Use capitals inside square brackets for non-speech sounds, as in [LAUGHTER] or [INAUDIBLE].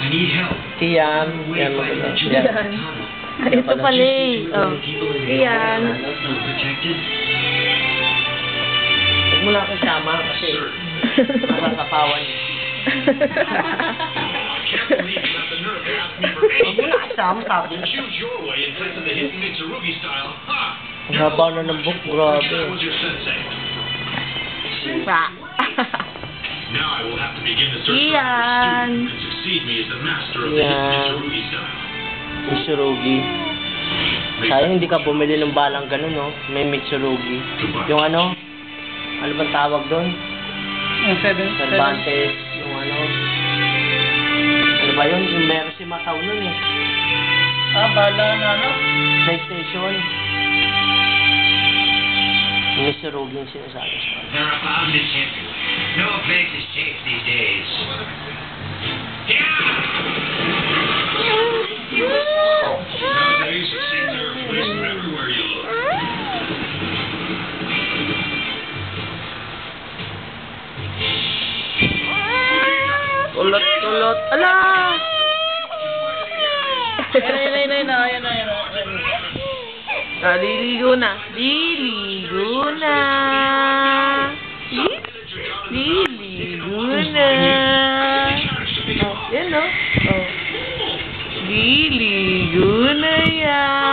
I need help. Iyan. Way Yan maganda. the Yan. [LAUGHS] Ito pala eh. Oh. Iyan. Feel protected? Huwag mo lang kasama kasi makakapawan. [LAUGHS] Huwag mo lang kasama, sabi. Ang haba na ng book, grabe. Ba. [LAUGHS] Have to begin the search for another student and succeed me as the master of the hidden Iyan. Mitsurugi style. Mitsurugi. Sayang hindi ka bumili ng balang ganun, no? May Mitsurugi. Yung ano? Ano bang tawag doon? Yung seven, seven. Cervantes. Yung ano? Ano ba yun? Yung meron si Mataw nun eh. Ah, bala na ano? PlayStation. Sir They're abounded everywhere. No place is safe these days. Nowadays it there are policemen everywhere you look. Tulot, tulot, ala! Ayan, ayan, ayan, ayan, ayan, ayan. Ah, liligo na. Liligo na. Li- Liligo na. Oh, yan no? Oh. Liligo na yan.